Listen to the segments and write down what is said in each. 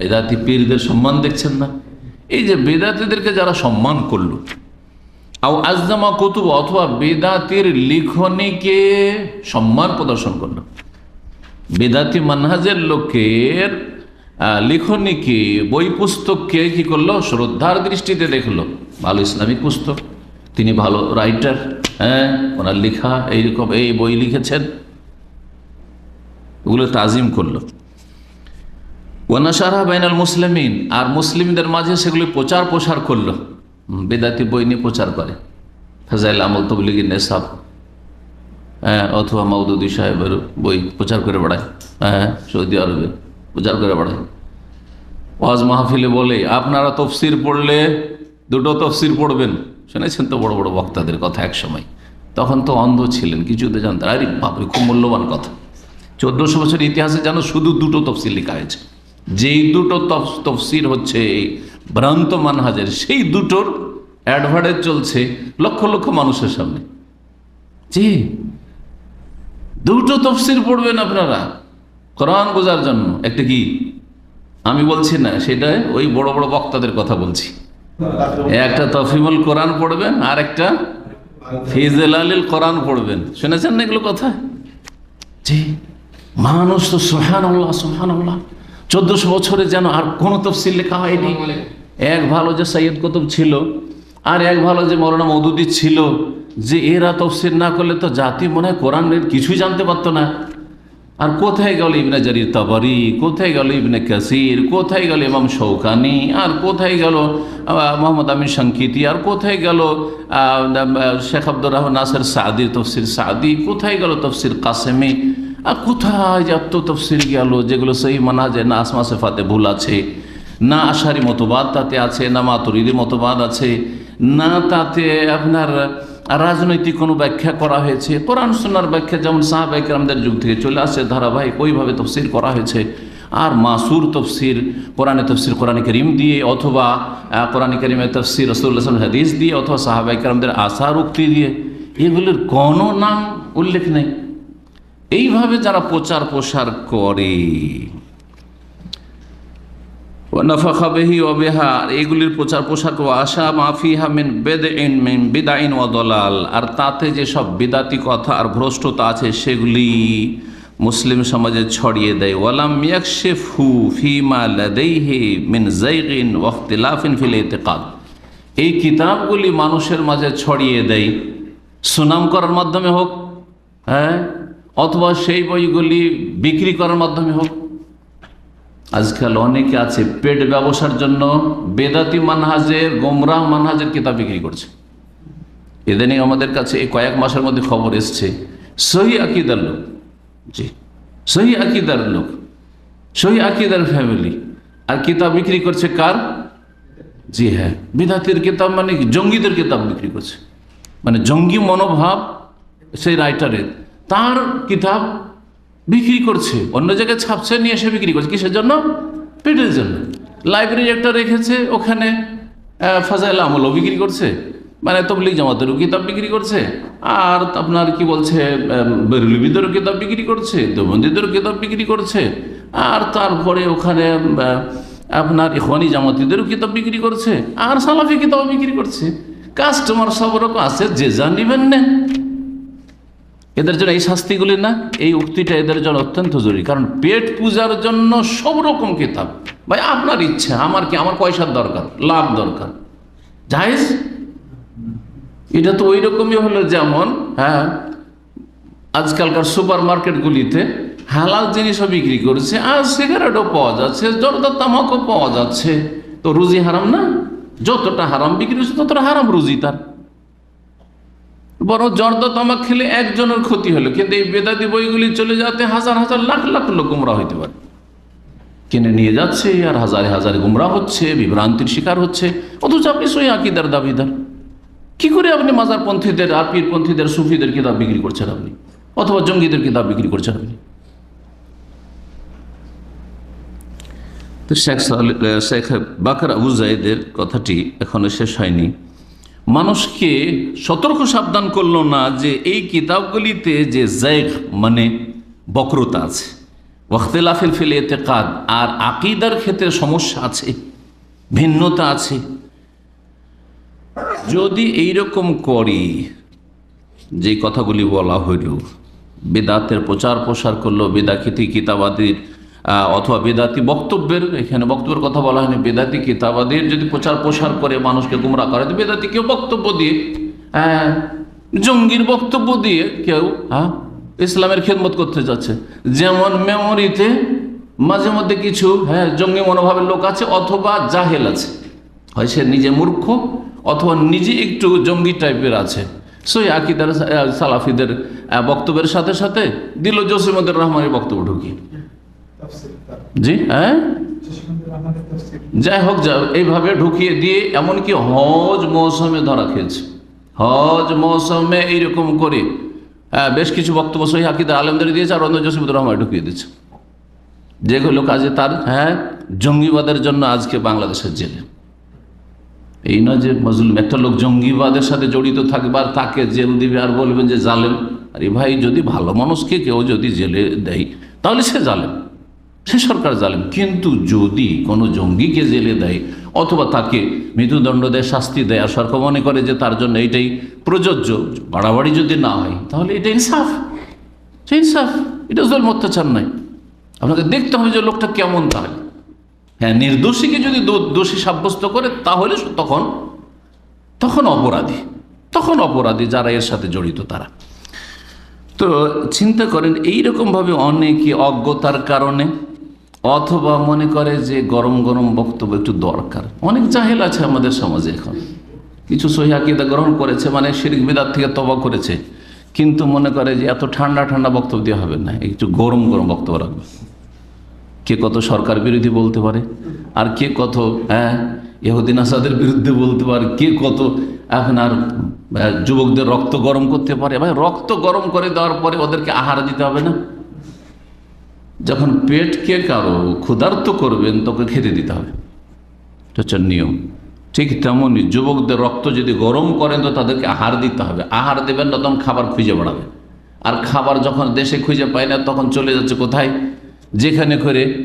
বেদাতি পীরদের সম্মান দেখছেন না? এই যে বেদাতিদেরকে যারা সম্মান করল, আও আজদামা কুতুব অথবা বেদাতির লিখনিকে সম্মান প্রদর্শন করল। বেদাতি মানহাজের লোকের লিখনীকে, বই পুস্তককে কি করল? শ্রদ্ধার দৃষ্টিতে দেখল। ভালো ইসলামিক পুস্তক, তিনি ভালো রাইটার হ্যাঁ ওনার লেখা, এইরকম এই বই লিখেছেন। ওগুলো তাজিম করল। ওয়ানাসারা বাইনাল মুসলিমিন, আর মুসলিমদের মাঝে সেগুলি প্রচার প্রসার করল। বেদাতি বই নিয়ে প্রচার করে। ফাজাইল আমল তবলিগিন নেশাব হ্যাঁ অথবা মাউদুদি সাহেবের বই প্রচার করে বেড়ায় হ্যাঁ সৌদি আরবে প্রচার করে বেড়ায়। ওয়াজ মাহফিলে বলে, আপনারা তফসির পড়লে দুটো তফসির পড়বেন। শুনেছেন তো বড় বড় বক্তাদের কথা এক সময়। তখন তো অন্ধ ছিলেন, কিছুতে জানতেন। আরে বাপরে, খুব মূল্যবান কথা। চোদ্দশো বছর ইতিহাসে যেন শুধু দুটো তফসিল লেখা হয়েছে। যেই দুটো তফ- তফসির হচ্ছে ভ্রান্ত মানহাজের, সেই দুটোর অ্যাডভার্টাইজ চলছে লক্ষ লক্ষ মানুষের সামনে। জি, দুটো তফসির পড়বেন আপনারা। কোরআন বোঝার জন্য। একটা কি? আমি বলছি না, সেটা ওই বড় বড় বক্তাদের কথা বলছি। একটা তফিমুল কোরআন পড়বেন আর একটা ফিজেল আলীল কোরআন পড়বেন। শুনেছেন না এগুলো কথা? জি, মানুষ তো সোহান আল্লাহ সোহান আল্লাহ চোদ্দশো বছরে যেন আর কোনো তফসিল লেখা হয়নি। এক ভালো যে সৈয়দ কুতুব ছিল আর এক ভালো যে মৌলানা মৌদুদি ছিল যে এরা তফসিল না করলে তো জাতি মনে হয় কোরআনের কিছুই জানতে পারতো না। আর কোথায় গেল ইবনে জারির তাবারি কোথায় গেল ইবনে কাসির কোথায় গেল ইমাম শৌকানি আর কোথায় গেল মোহাম্মদ আমিন সংকিতি আর কোথায় গেল শেখ আব্দুর রহমান নাসের সাদি তফসির সাদি কোথায় গেল তফসির কাসেমি আর কোথায় এত তফসির গেল, যেগুলো সেই মানা যায় না আসমা সেফাতে ভুল আছে, না আশারি মতবাদ তাতে আছে, না মাতুরিদি মতবাদ আছে, না তাতে আপনার রাজনৈতিক কোনো ব্যাখ্যা করা হয়েছে। কোরআন সোনার ব্যাখ্যা যেমন সাহাবাইকরামদের যুগ থেকে চলে আসছে, ধারাবাহিক ওইভাবে তফসিল করা হয়েছে। আর মাসুর তফসির কোরআনে তফসির কোরআনে করিম দিয়ে, অথবা কোরআনে করিমের তফসির রসুল্লাহ হাদিস দিয়ে, অথবা সাহাবাইকরামদের আশার উক্তি দিয়ে, এগুলির কোনো নাম উল্লেখ নেই। এইভাবে যারা প্রচার প্রসার করে ওয়ানাফাখা বেহি অবেহা এগুলির প্রচার প্রসার আশা মাফিহা মিন বেদ মিন বিদাইন ও দলাল, আর তাতে যে সব বিদাতি কথা আর ভ্রষ্টতা আছে সেগুলি মুসলিম সমাজে ছড়িয়ে দেয়। ওয়ালাম ইয়াকশিফহু ফিমা লাদাইহি মিন জাইগিন ওয়াখতিলাফিন ফিল ইতিকাদ। এই কিতাবগুলি মানুষের মাঝে ছড়িয়ে দেয়। সুনাম করার মাধ্যমে হোক হ্যাঁ? অথবা সেই বইগুলি বিক্রি করার মাধ্যমে হোক। আজকাল অনেকে আছে পেট ব্যবসার জন্য বেদাতি মানহাজের গোমরাহ মানহাজের কিতাব বিক্রি করছে। ইদানিং আমাদের কাছে এই কয়েক মাসের মধ্যে খবর এসছে, সহি আকিদার লোক। জি, সহি আকিদার লোক, সহি আকিদার ফ্যামিলি। আর কিতাব বিক্রি করছে কার? জি হ্যাঁ বিদাতির কিতাব মানে? জঙ্গিদের কিতাব বিক্রি করছে। মানে জঙ্গি মনোভাব, সেই রাইটারের তার কিতাব বিক্রি করছে, অন্য জায়গায় ছাপছে, নিয়ে এসে বিক্রি করছে। কিসের জন্য? পেটের জন্য। লাইব্রেরি একটা রেখেছে, ওখানে ফাজাইল আমলও বিক্রি করছে। মানে তবলিক জামাতেরও কিতাব বিক্রি করছে। আর আপনার কি বলছে বেরুলিবিদেরও কিতাব বিক্রি করছে দেবন্দীদেরও কিতাব বিক্রি করছে। আর তারপরে ওখানে আপনার ইখওয়ানি জামাতিদেরও কিতাব বিক্রি করছে। আর সালাফি কিতাব বিক্রি করছে। কাস্টমার সব রকম আছে, যে যা নিবেন নেন। এদের জন্য এই শাস্তিগুলি না, এই উক্তিটা এদের জন্য অত্যন্ত জরুরি। কারণ পেট পূজার জন্য সব রকম কিতাব। ভাই, আপনার ইচ্ছা, আমার কি, আমার পয়সার দরকার, লাভ দরকার। জাহেজ এটা তো ওই রকমই হলো যেমন হ্যাঁ আজকালকার সুপার মার্কেটগুলিতে হালাল জিনিসও বিক্রি করছে, আর সিগারেটও পাওয়া যাচ্ছে, জর্দার তামাকও পাওয়া যাচ্ছে। তো রুজি হারাম না? যতটা হারাম বিক্রি হচ্ছে, ততটা হারাম রুজি তার। বরং জর্দা তামাক খেলে একজনের ক্ষতি হলো, কিন্তু এই বেদাতি বইগুলি চলে যাতে হাজার হাজার লাখ লাখ লোক গুমরা হইতে পারে। কিনে নিয়ে যাচ্ছে আর হাজারে হাজারে গুমরা হচ্ছে, বিভ্রান্তির শিকার হচ্ছে, অথচ আপনি সই আকিদার দাবিদার। কি করে আপনি মাজার পন্থীদের আর পীরপন্থীদের সুফিদের কিতাব বিক্রি করছেন আপনি? অথবা জঙ্গিদের কিতাব বিক্রি করছেন আপনি? তো শেখ শেখ বাকর আবু জাইদের কথাটি এখনও শেষ হয়নি। মানুষকে সতর্ক সাবধান করল না যে এই কিতাবগুলিতে যে জায়গ মানে বক্রতা আছে। ওয়াখতেলাফিল ফিল এতেকাদ। আর আকিদার ক্ষেত্রে সমস্যা আছে, ভিন্নতা আছে। যদি এইরকম করি, যে কথাগুলি বলা হইল, বেদাতের প্রচার প্রসার করল, বেদাখিতি কিতাবাদির অথবা বেদাতি বক্তব্যের এখানে বক্তব্যের কথা বলা হয়নি বেদাতি কিতাবাদির যদি প্রচার প্রসার করে মানুষকে গুমরা করে বেদাতি কেউ বক্তব্য দিয়ে হ্যাঁ, জঙ্গির বক্তব্য দিয়ে কেউ হ্যাঁ ইসলামের খেদমত করতে যাচ্ছে। যেমন মেমোরিতে মাঝে মধ্যে কিছু হ্যাঁ জঙ্গি মনোভাবের লোক আছে অথবা জাহেল আছে। হয় সে নিজে মূর্খ অথবা নিজে একটু জঙ্গি টাইপের আছে। সই আকিদার সালাফিদের বক্তব্যের সাথে সাথে দিল জসিমুদ্দুর রহমানের বক্তব্য ঢুকি। জি হ্যাঁ? যাই হোক যা এইভাবে ঢুকিয়ে দিয়ে এমনকি হজ মৌসুমে ধরা খেয়েছে। হজ মৌসুমে এইরকম করে হ্যাঁ, বেশ কিছু বক্তব্য সহি আকিদা আলমদের দিয়েছে আর অন্য জসিমুদ্দুর রহমান ঢুকিয়ে দিয়েছে। যেগুলো কাজে তার হ্যাঁ জঙ্গিবাদের জন্য আজকে বাংলাদেশের জেলে। এই নয় যে মজলুম একটা লোক জঙ্গিবাদের সাথে জড়িত থাকবে আর তাকে জেল দিবে আর বলবেন যে জালেম। আরে ভাই যদি ভালো মানুষকে কেউ যদি জেলে দেয় তাহলে সে জালেম। সে সরকার জালেম। কিন্তু যদি কোনো জঙ্গিকে জেলে দেয় অথবা তাকে মৃত্যুদণ্ড দেয় শাস্তি দেয়, আর সরকার মনে করে যে তার জন্য এইটাই প্রযোজ্য, বাড়াবাড়ি যদি না হয়, তাহলে এটা ইনসাফ। সে ইনসাফ, এটা জল অত্যাচার নয়। আপনাকে দেখতে হবে যে লোকটা কেমন তাহলে হ্যাঁ নির্দোষীকে যদি দোষী সাব্যস্ত করে, তাহলে তখন তখন অপরাধী তখন অপরাধী যারা এর সাথে জড়িত তারা। তো চিন্তা করেন, এইরকমভাবে অনেকে অজ্ঞতার কারণে অথবা মনে করে যে গরম গরম বক্তব্য একটু দরকার। অনেক জাহেল আছে আমাদের সমাজে এখন। কিছু সহিদা গ্রহণ করেছে মানে শিরিক বিদার থেকে তবা করেছে। কিন্তু মনে করে যে এত ঠান্ডা ঠান্ডা বক্তব্য দেওয়া হবে না একটু গরম গরম বক্তব্য রাখবে। কে কত সরকার বিরোধী বলতে পারে আর কে কত হ্যাঁ ইহুদিন আসাদের বিরুদ্ধে বলতে পারে কে কত আপনার আহ, যুবকদের রক্ত গরম করতে পারে। ভাই রক্ত গরম করে দেওয়ার পরে ওদেরকে আহার দিতে হবে না? যখন পেটকে কারও ক্ষুধার্ত করবেন, তোকে খেতে দিতে হবে। এটা হচ্ছে নিয়ম। ঠিক তেমনই যুবকদের রক্ত যদি গরম করেন, তো তাদেরকে আহার দিতে হবে। আহার দেবেন না, তখন খাবার খুঁজে বেড়াবে। আর খাবার যখন দেশে খুঁজে পায় না, তখন চলে যাচ্ছে কোথায়? যেখানে করে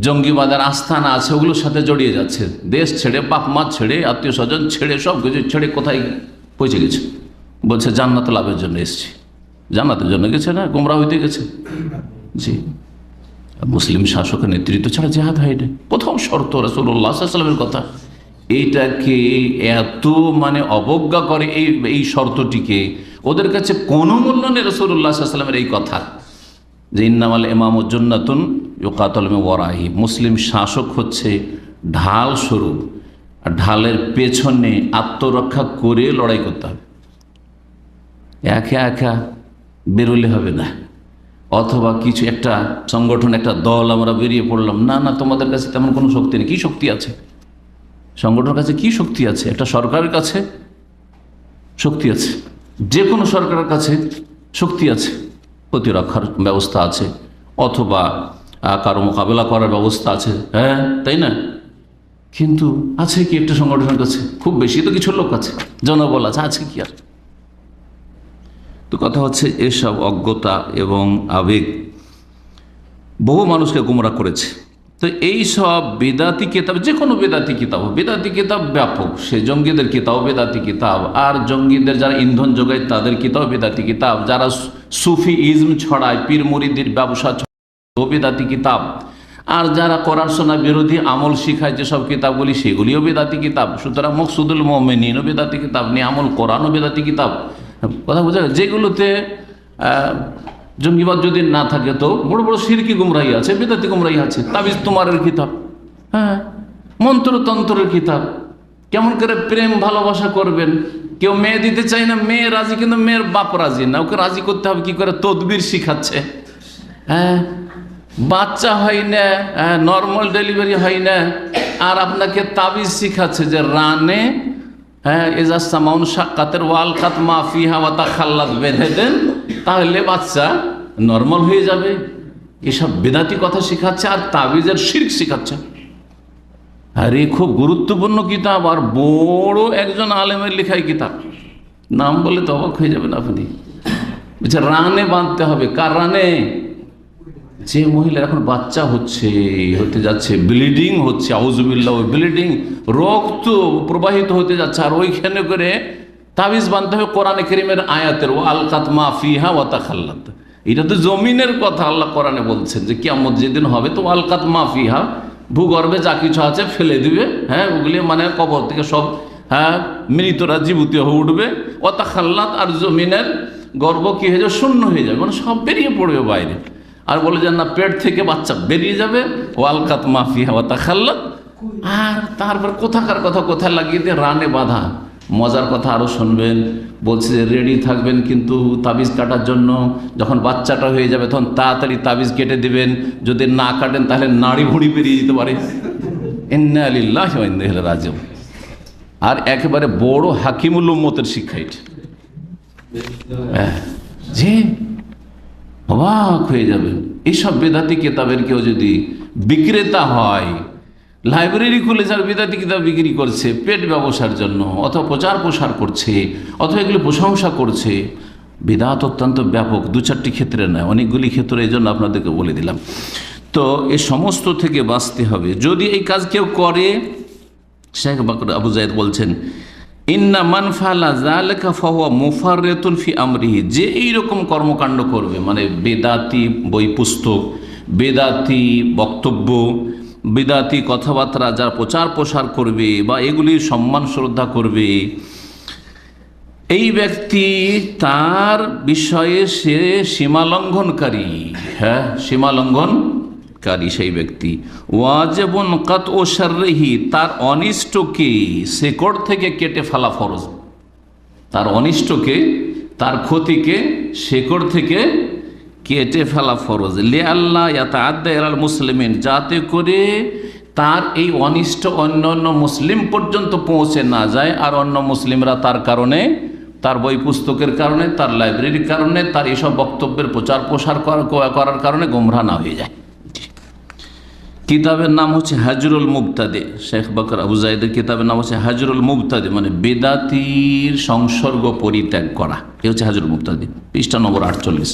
জঙ্গিবাদের আস্থানা আছে, ওগুলোর সাথে জড়িয়ে যাচ্ছে। দেশ ছেড়ে, বাপ, মা ছেড়ে, আত্মীয় স্বজন ছেড়ে, সব কিছু ছেড়ে কোথায় পৌঁছে গেছে? বলছে, জান্নাত লাভের জন্য এসছি। জান্নাতের জন্য গেছে না? গোমরা হইতে গেছে। জি। মুসলিম শাসকের নেতৃত্ব ছাড়া জেহাদ হয় না প্রথম শর্ত রসুল্লাহ সাল্লামের কথা এইটাকে এত মানে অবজ্ঞা করে এই এই শর্তটিকে। ওদের কাছে কোনো মূল্য নেই রসুল্লাহ সাল্লামের এই কথা। যে ইন্নামাল ইমাম উজ্জন্নাতুন ইকাতলমে ওয়ারাহি। মুসলিম শাসক হচ্ছে ঢাল স্বরূপ। আর ঢালের পেছনে আত্মরক্ষা করে লড়াই করতে হবে। একা একা বেরোলে হবে না। অথবা কিছু একটা সংগঠন, একটা দল আমরা বেরিয়ে পড়লাম। না না, তোমাদের কাছে তেমন কোনো শক্তি নেই। কী শক্তি আছে? সংগঠনের কাছে কি শক্তি আছে? একটা সরকারের কাছে শক্তি আছে। যে কোনো সরকারের কাছে শক্তি আছে। প্রতিরক্ষার ব্যবস্থা আছে। অথবা কারও মোকাবেলা করার ব্যবস্থা আছে। হ্যাঁ তাই না? কিন্তু আছে কি একটা সংগঠনের কাছে? খুব বেশি তো কিছু লোক আছে। জনবল আছে আছে কি আর? তো কথা হচ্ছে এসব অজ্ঞতা এবং আবেগ। বহু মানুষকে গুমরা করেছে। তো এই সব বেদাতি কিতাব, যে কোনো বেদাতি কিতাব বেদাতি কিতাব ব্যাপক। সে জঙ্গিদের কিতাব, বেদাতি কিতাব। আর জঙ্গিদের যারা ইন্ধন যোগায়, তাদের কিতাব, বেদাতি কিতাব। যারা সুফি ইজম ছড়ায়, পীর মুরিদির ব্যবসা ছড়ায় বেদাতি কিতাব। আর যারা করার শোনা বিরোধী আমল শিখায় যেসব কিতাবগুলি, সেগুলিও বেদাতি কিতাব। সুতরাং মকসুদুল মোমেনিনও বেদাতি কিতাব, নিয়ামুল কোরআনও বেদাতি কিতাব। কথা বোঝা গেল? যেগুলোতে জঙ্গিবাদ যদি না থাকে, তো বড় বড় সিরকি গুমরাই আছে, বেদাতি গুমরাই আছে, তাবিজ তোমারের কিতাব হ্যাঁ? মন্ত্রতন্ত্রের কিতাব কেমন করে প্রেম, ভালোবাসা করবেন? কেউ মেয়ে দিতে চায় না, মেয়ে রাজি, কিন্তু মেয়ের বাপ রাজি না। ওকে রাজি করতে হবে, কি করে? তদবির শিখাচ্ছে। হ্যাঁ? বাচ্চা হয় না নর্মাল ডেলিভারি হয় না, আর আপনাকে তাবিজ শিখাচ্ছে যে রানে হ্যাঁ এজা সামাউন সাক্ষাতের ওয়াল খাত মাফি হাওয়া তা খাল্লাত বেঁধে দেন তাহলে বাচ্চা নর্মাল হয়ে যাবে। এসব বেদাতি কথা শেখাচ্ছে আর তাবিজের শির্ক শেখাচ্ছে। আরে, খুব গুরুত্বপূর্ণ কিতাব আর বড় একজন আলেমের লেখাই কিতাব। নাম বলে তো অবাক হয়ে যাবেন আপনি। বলছে রানে বাঁধতে হবে। কার রানে? যে মহিলার এখন বাচ্চা হচ্ছে, হতে যাচ্ছে ব্লিডিং হচ্ছে আউজুবিল্লাহ ব্লিডিং রক্ত প্রবাহিত হতে যাচ্ছে, আর ওইখানে করে তাবিজ বানতে হবে কোরআনে করিমের আয়াতের ও আলকাত মা ফিহা ও তাখাল্লাত। এটা তো জমিনের কথা আল্লাহ কোরআনে বলছেন যে কিয়ামত যেদিন হবে, তো আলকাত মা ফিহা, ভূগর্ভে যা কিছু আছে ফেলে দিবে হ্যাঁ ওগুলি মানে কবর থেকে সব হ্যাঁ মৃতরা জীবিত হয়ে উঠবে। ও তাখাল্লাত, আর জমিনের গর্ব কি হয়ে যাবে? শূন্য হয়ে যাবে মানে সব বেরিয়ে পড়বে বাইরে। আর বলে যে না পেট থেকে বাচ্চা বেরিয়ে যাবে। ও আলকাত মাফি হাওয়া তাখাল্লাত। আর তারপর কোথাকার কথা কোথায় লাগিয়ে দিয়ে রানে বাঁধা। মজার কথা আরও শুনবেন। বলছে যে রেডি থাকবেন কিন্তু তাবিজ কাটার জন্য। যখন বাচ্চাটা হয়ে যাবে তখন তাড়াতাড়ি তাবিজ কেটে দিবেন। যদি না কাটেন তাহলে নাড়ি ভুড়ি বেরিয়ে যেতে পারে। ইন্না আলিল্লাহ রাজেও আর একেবারে বড় হাকিমুল শিক্ষা এটা। হ্যাঁ, জি। অবাক হয়ে যাবেন। এইসব বেদাতি কেতাবের কেউ যদি বিক্রেতা হয়, লাইব্রেরি খুলে যার বেদাতি কিতাব বিক্রি করছে, পেট ব্যবসার জন্য, অথবা প্রচার প্রসার করছে, অথবা এগুলি প্রশংসা করছে, বেদাত অত্যন্ত ব্যাপক, দু চারটি ক্ষেত্রে নয়, অনেকগুলি ক্ষেত্রে, এই জন্য আপনাদেরকে বলে দিলাম। তো এ সমস্ত থেকে বাঁচতে হবে। যদি এই কাজ কেউ করে, শেখ বাকর আবু জায়দ বলছেন ইন্না মানফালা জালেকা ফাহুয়া মুফারেতুন ফি আমরিহি। যে এইরকম কর্মকাণ্ড করবে মানে বেদাতি বই পুস্তক, বেদাতি বক্তব্য, বেদাতি কথাবার্তা, যারা প্রচার প্রসার করবে বা এগুলির সম্মান শ্রদ্ধা করবে, এই ব্যক্তি তার বিষয়ে সে সীমালঙ্ঘনকারী হ্যাঁ সীমালঙ্ঘনকারী সেই ব্যক্তি। ওয়াজেবন কাত ও সার্রেহি তার অনিষ্টকে শেকড় থেকে কেটে ফেলা ফরজ। তার অনিষ্টকে, তার ক্ষতিকে শেকড় থেকে কেটে ফেলা ফরজ। লে আল্লাহ ইয়াতা আদা এরাল মুসলিমিন, যাতে করে তার এই অনিষ্ট অন্য অন্য মুসলিম পর্যন্ত পৌঁছে না যায় আর অন্য মুসলিমরা তার কারণে, তার বই পুস্তকের কারণে, তার লাইব্রেরির কারণে, তার এইসব বক্তব্যের প্রচার প্রসার করার কারণে গোমরা না হয়ে যায়। কিতাবের নাম হচ্ছে হাজরুল মুবতাদে। শেখ বকর আবু জাইদের কিতাবের নাম হচ্ছে হাজরুল মুবতাদে মানে বেদাতির সংসর্গ পরিত্যাগ করা। এ হচ্ছে হাজরুল মুবতাদে, পৃষ্ঠা নম্বর আটচল্লিশ।